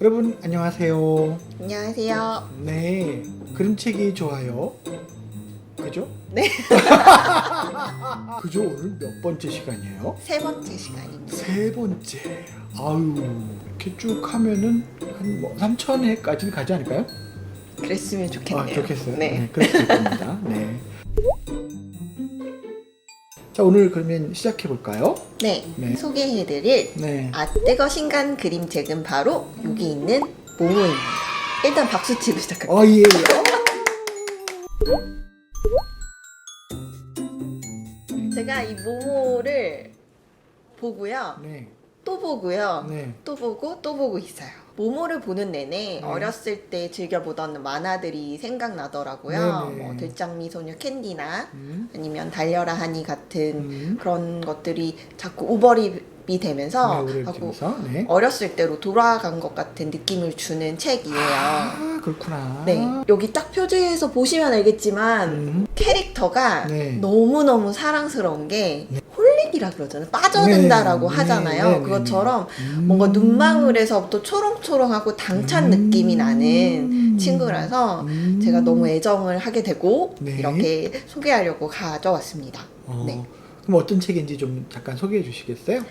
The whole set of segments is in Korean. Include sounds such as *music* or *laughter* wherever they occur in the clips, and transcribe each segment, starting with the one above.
여러분 안녕하세요. 안녕하세요. 네, 그림책이 좋아요. 그죠? 네. *laughs* 그죠? 오늘 몇 번째 시간이에요? 세 번째 시간입니다. 세 번째. 아유, 이렇게 쭉 하면은 한뭐 3천 회까지는 가지 않을까요? 그랬으면 좋겠네요. 아, 좋겠어요. 네. 그렇을 겁니다. 네. 자, 오늘 그러면 시작해 볼까요? 네. 네. 소개해드릴 네. 아 뜨거 신간 그림책은 바로 여기 있는 모모입니다. 일단 박수 치고 시작할게요. 어, 예. 제가 이 모모를 보고요. 네. 또 보고요. 네. 또 보고 또 보고 있어요. 모모를 보는 내내 네. 어렸을 때 즐겨보던 만화들이 생각나더라고요. 네네. 뭐 들장미 소녀 캔디나 음. 아니면 달려라 하니 같은 음. 그런 것들이 자꾸 오버립이 되면서 네, 하고. 네. 어렸을 때로 돌아간 것 같은 느낌을 주는 책이에요. 아, 그렇구나. 네, 여기 딱 표지에서 보시면 알겠지만 음. 캐릭터가 네. 너무너무 사랑스러운 게 네. 홀릭이라 그러잖아요. 빠져든다라고 네, 하잖아요. 네, 네, 그것처럼 음. 뭔가 눈망울에서부터 초롱초롱하고 당찬 음. 느낌이 나는 친구라서 음. 제가 너무 애정을 하게 되고 네. 이렇게 소개하려고 가져왔습니다. 어, 네. 그럼 어떤 책인지 좀 잠깐 소개해 주시겠어요?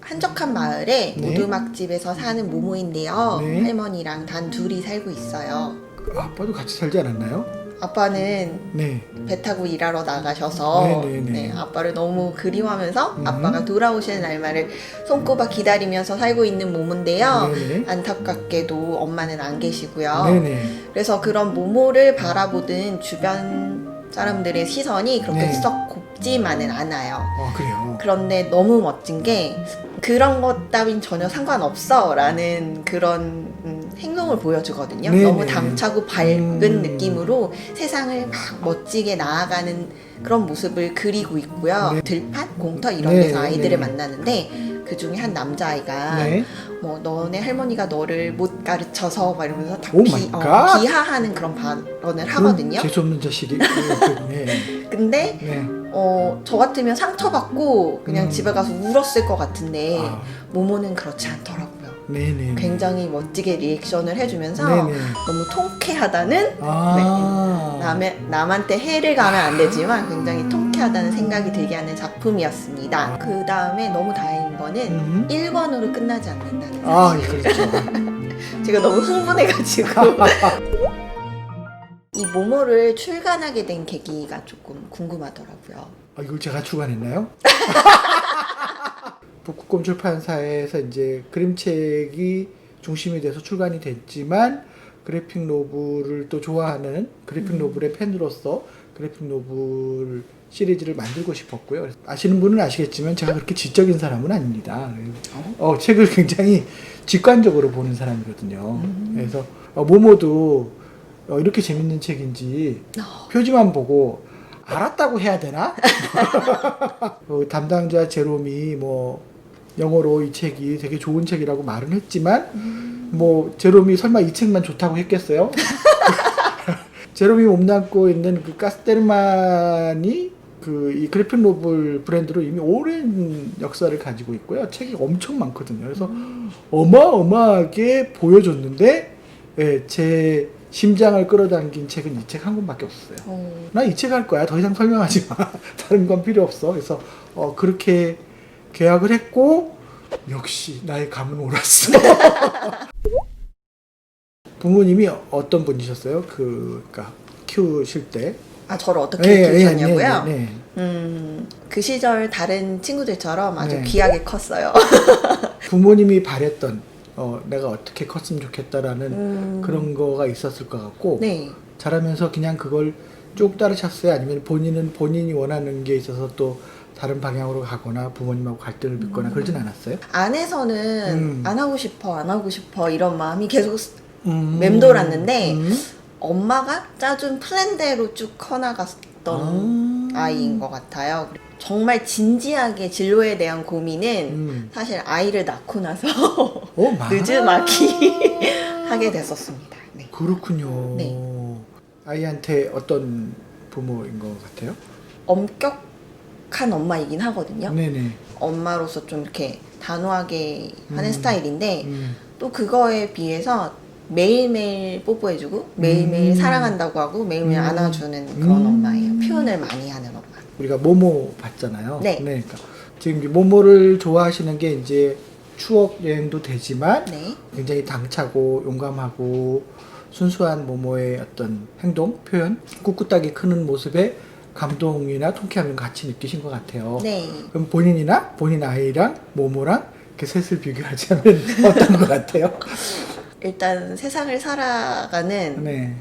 한적한 마을에 네. 오두막집에서 사는 모모인데요. 네. 할머니랑 단 둘이 살고 있어요. 아빠도 같이 살지 않았나요? 아빠는 네. 배 타고 일하러 나가셔서 네, 네, 네. 네, 아빠를 너무 그리워하면서 음. 아빠가 돌아오시는 날만을 손꼽아 기다리면서 살고 있는 모모인데요. 네 네. 안타깝게도 엄마는 안 계시고요. 네 네. 그래서 그런 모모를 바라보던 주변 사람들의 시선이 그렇게 네. 썩 곱지만은 않아요. 어 그래요. 그런데 너무 멋진 게 그런 것 따윈 전혀 상관없어 라는 그런 음, 행동을 보여주거든요. 네네. 너무 당차고 밝은 음. 느낌으로 세상을 막 멋지게 나아가는 그런 모습을 그리고 있고요. 네. 들판, 공터 이런 네, 데서 아이들을 네. 만나는데 그 중에 한 남자아이가 네. 뭐 너네 할머니가 너를 못 가르쳐서 막 이러면서 다오 비, 어, 갓. 비하하는 그런 발언을 하거든요. 재수 없는 자식이. 네. 네. *laughs* 근데 네. 어, 저 같으면 상처받고 그냥 음. 집에 가서 울었을 것 같은데 아, 모모는 그렇지 않더라고요. 네네. 굉장히 멋지게 리액션을 해주면서 네네. 너무 통쾌하다는 아. 남의, 남한테 해를 가면 안 되지만 굉장히 통쾌하다는 생각이 들게 하는 작품이었습니다. 그 다음에 너무 다행인 거는 음. 1권으로 끝나지 않는다는 아, 사실. 그렇죠. *laughs* 제가 너무 흥분해가지고 *laughs* 이 모모를 출간하게 된 계기가 조금 궁금하더라고요. 아, 이걸 제가 출간했나요? *laughs* 북극곰 출판사에서 이제 그림책이 중심이 돼서 출간이 됐지만 그래픽 노블을 또 좋아하는 그래픽 음. 노블의 팬으로서 그래픽 노블 시리즈를 만들고 싶었고요. 아시는 분은 아시겠지만 제가 그렇게 지적인 사람은 아닙니다. 어, 책을 굉장히 직관적으로 보는 사람이거든요. 음. 그래서 어, 모모도 어, 이렇게 재밌는 책인지 어, 표지만 보고 알았다고 해야 되나? *laughs* 어, 담당자 제롬이 뭐 영어로 이 책이 되게 좋은 책이라고 말은 했지만 음. 뭐 제롬이 설마 이 책만 좋다고 했겠어요? *laughs* 제롬이 몸담고 있는 그 가스테르만이 그이 그래픽 노블 브랜드로 이미 오랜 역사를 가지고 있고요. 책이 엄청 많거든요. 그래서 어마어마하게 보여줬는데 예, 제 심장을 끌어당긴 책은 이 책 한 권밖에 없었어요. 어, 나이 책 할 거야. 더 이상 설명하지 마. *laughs* 다른 건 필요 없어. 그래서 어, 그렇게 계약을 했고 역시 나의 감은 옳았어. *laughs* 부모님이 어떤 분이셨어요? 그 그러니까 키우실 때. 아 저를 어떻게 예, 예, 키우셨냐고요? 네, 네, 네. 음, 그 시절 다른 친구들처럼 아주 네. 귀하게 컸어요. *laughs* 부모님이 바랬던 어, 내가 어떻게 컸으면 좋겠다라는 음, 그런 거가 있었을 것 같고 네. 자라면서 그냥 그걸 쭉 따르셨어요? 아니면 본인은 본인이 원하는 게 있어서 또 다른 방향으로 가거나 부모님하고 갈등을 빚거나 그러진 않았어요? 안에서는 음. 안 하고 싶어, 안 하고 싶어 이런 마음이 계속 음. 맴돌았는데 음. 엄마가 짜준 플랜대로 쭉 커나갔던 아. 아이인 것 같아요. 정말 진지하게 진로에 대한 고민은 음. 사실 아이를 낳고 나서 어, *laughs* 마- 늦음하기 *laughs* 하게 됐었습니다. 네. 그렇군요. 네. 아이한테 어떤 부모인 것 같아요? 엄격 한 엄마이긴 하거든요. 네네. 엄마로서 좀 이렇게 단호하게 하는 음. 스타일인데 음. 또 그거에 비해서 매일매일 뽀뽀해주고 매일매일 음. 사랑한다고 하고 매일매일 음. 안아주는 그런 음. 엄마예요. 표현을 많이 하는 엄마. 우리가 모모 봤잖아요. 네. 그러니까 지금 이제 모모를 좋아하시는 게 이제 추억 여행도 되지만 네. 굉장히 당차고 용감하고 순수한 모모의 어떤 행동, 표현, 꿋꿋하게 크는 모습에 감동이나 통쾌함을 같이 느끼신 것 같아요. 네. 그럼 본인이나 본인 아이랑 모모랑 이렇게 셋을 비교하자면 *laughs* 어떤 것 같아요? 일단 세상을 살아가는 네.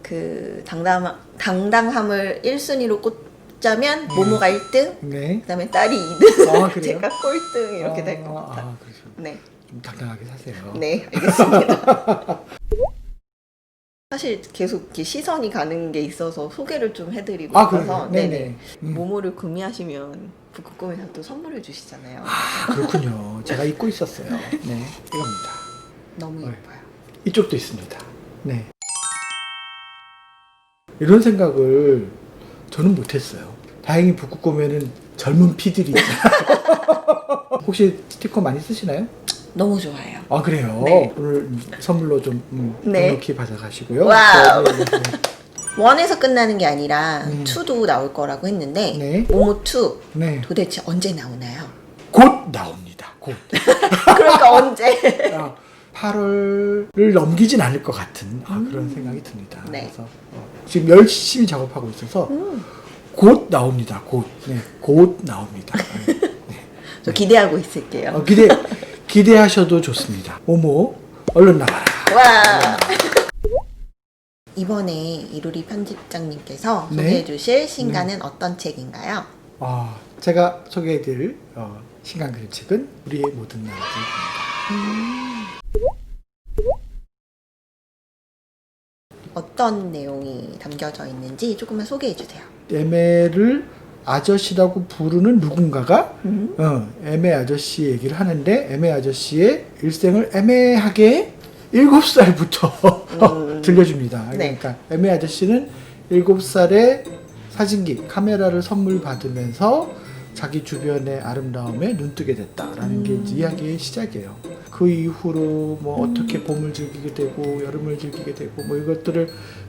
그 당당, 당당함을 1순위로 꽂자면 모모가 1등, 네. 그다음에 딸이 2등, 아, 그래요? *laughs* 제가 꼴등 이렇게 될것 아, 같아요. 아, 그렇죠. 네. 좀 당당하게 사세요. 네, 알겠습니다. *laughs* 사실 계속 이렇게 시선이 가는 게 있어서 소개를 좀 해드리고 아, 싶어서 그래요? 네네. 네네. 음. 모모를 구매하시면 북극곰에서 또 선물을 주시잖아요. 아, 그렇군요. 제가 잊고 있었어요. 네. 이겁니다. 너무 네. 예뻐요. 이쪽도 있습니다. 네. 이런 생각을 저는 못했어요. 다행히 북극곰에는 젊은 피들이 있잖아요. *laughs* 혹시 스티커 많이 쓰시나요? 너무 좋아요. 아 그래요. 네. 오늘 선물로 좀 음, 네. 넉넉히 받아가시고요. 와우. 네, 네, 네. 원에서 끝나는 게 아니라 음. 투도 나올 거라고 했는데 네. 모모 2 네. 도대체 언제 나오나요? 곧 나옵니다. 곧. *laughs* 그러니까 언제? 아, 8월을 넘기진 않을 것 같은 아, 그런 생각이 듭니다. 네. 그래서 어, 지금 열심히 작업하고 있어서 음, 곧 나옵니다. 곧. 네, 곧 나옵니다. 네. 저 기대하고 있을게요. 어, 기대 기대하셔도 좋습니다. 오모 얼른 나와라. 와. *laughs* 이번에 이루리 편집장님께서 네. 소개해 주실 신간은 어떤 책인가요? 아, 제가 소개해드릴 어, 신간 그림책은 우리의 모든 날들입니다. 어떤 내용이 담겨져 있는지 조금만 소개해 주세요. 에메를 아저씨라고 부르는 누군가가 음. 어, 에메 아저씨 얘기를 하는데 에메 아저씨의 일생을 애매하게 일곱 살부터 *laughs* 음. 들려줍니다. 네. 그러니까 에메 아저씨는 일곱 살에 사진기 카메라를 선물 받으면서 자기 주변의 아름다움에 눈뜨게 됐다라는 게 이제 이야기의 시작이에요. 그 이후로 뭐 어떻게 봄을 즐기게 되고 여름을 즐기게 되고 뭐 이것들을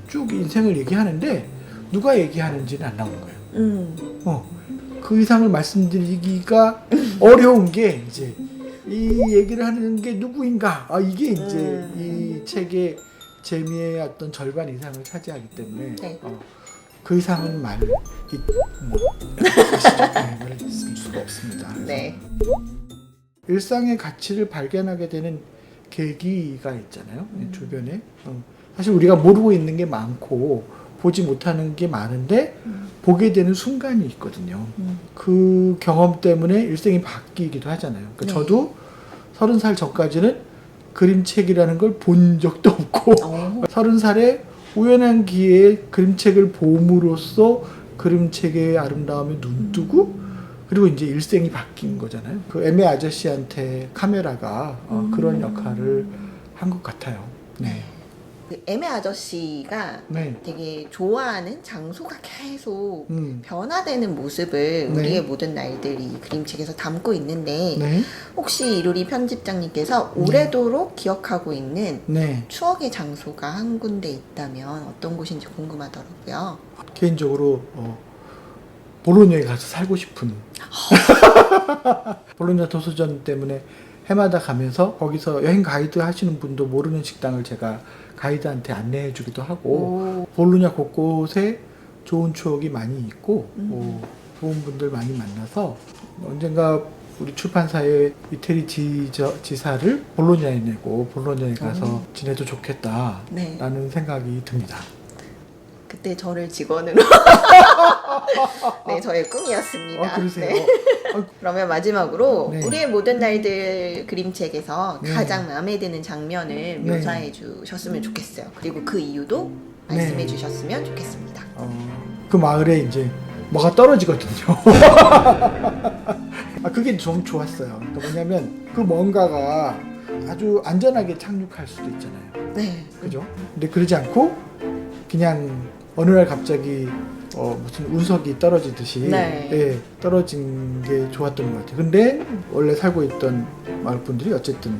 쭉 인생을 얘기하는데 누가 얘기하는지는 안 나오는 거예요. 음. 어, 그 이상을 말씀드리기가 어려운 게 이제 이 얘기를 하는 게 누구인가? 아 이게 이제 음. 이 책의 재미의 어떤 절반 이상을 차지하기 때문에 네. 어, 그 이상은 말, 이, 뭐, *laughs* 네, 말을 쓸 수가 없습니다. 네. 일상의 가치를 발견하게 되는 계기가 있잖아요. 네, 음. 주변에 어, 사실 우리가 모르고 있는 게 많고 보지 못하는 게 많은데 음. 보게 되는 순간이 있거든요. 음. 그 경험 때문에 일생이 바뀌기도 하잖아요. 그러니까 네. 저도 서른 살 전까지는 그림책이라는 걸 본 적도 없고 어. *laughs* 서른 살에 우연한 기회에 그림책을 봄으로써 그림책의 아름다움에 눈뜨고 그리고 이제 일생이 바뀐 거잖아요. 그 애매 아저씨한테 카메라가 어, 음. 그런 역할을 한 것 같아요. 네. 그 애매 아저씨가 네. 되게 좋아하는 장소가 계속 음. 변화되는 모습을 네. 우리의 모든 날들이 그림책에서 담고 있는데 네. 혹시 이루리 편집장님께서 오래도록 기억하고 있는 네. 추억의 장소가 한 군데 있다면 어떤 곳인지 궁금하더라고요. 개인적으로 어, 볼로냐에 가서 살고 싶은 *laughs* 볼로냐 도서전 때문에 해마다 가면서 거기서 여행 가이드 하시는 분도 모르는 식당을 제가 가이드한테 안내해 주기도 하고 오. 볼로냐 곳곳에 좋은 추억이 많이 있고 음. 어, 좋은 분들 많이 만나서 언젠가 우리 출판사의 이태리 지저, 지사를 볼로냐에 내고 볼로냐에 가서 음. 지내도 좋겠다라는 네. 생각이 듭니다. 그때 저를 직원으로 *laughs* 네 저의 꿈이었습니다. 아, 그러세요? 네. 아, 그러면 마지막으로 네. 우리의 모든 날들 그림책에서 네. 가장 마음에 드는 장면을 네. 묘사해 주셨으면 좋겠어요. 그리고 그 이유도 말씀해 네. 주셨으면 좋겠습니다. 어, 그 마을에 이제 뭐가 떨어지거든요. *laughs* 아, 그게 좀 좋았어요. 그러니까 뭐냐면 그 뭔가가 아주 안전하게 착륙할 수도 있잖아요. 네. 그죠? 근데 그러지 않고 그냥 어느 날 갑자기 어, 무슨 운석이 떨어지듯이 네. 예, 떨어진 게 좋았던 것 같아요. 근데 원래 살고 있던 마을 분들이 어쨌든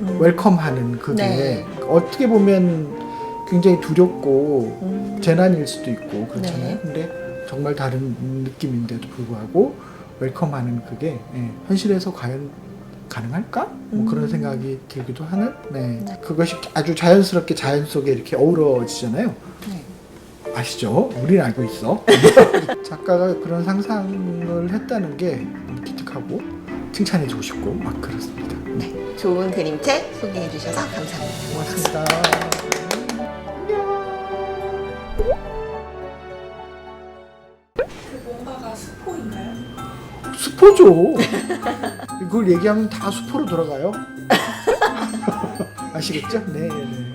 음. 웰컴하는 그게 네. 어떻게 보면 굉장히 두렵고 음. 재난일 수도 있고 그렇잖아요. 네. 근데 정말 다른 느낌인데도 불구하고 웰컴하는 그게 예, 현실에서 과연 가능할까? 뭐 그런 음. 생각이 들기도 하는. 네. 네. 그것이 아주 자연스럽게 자연 속에 이렇게 어우러지잖아요. 네. 아시죠? 우리는 알고 있어. *laughs* 작가가 그런 상상을 했다는 게 너무 기특하고 칭찬해주고 싶고 막 그렇습니다. 네. 좋은 그림책 소개해 주셔서 감사합니다. 고맙습니다. 그 뭔가가 스포인가요? 수포죠. 이걸 얘기하면 다 수포로 돌아가요. *laughs* 아시겠죠? 네. 네.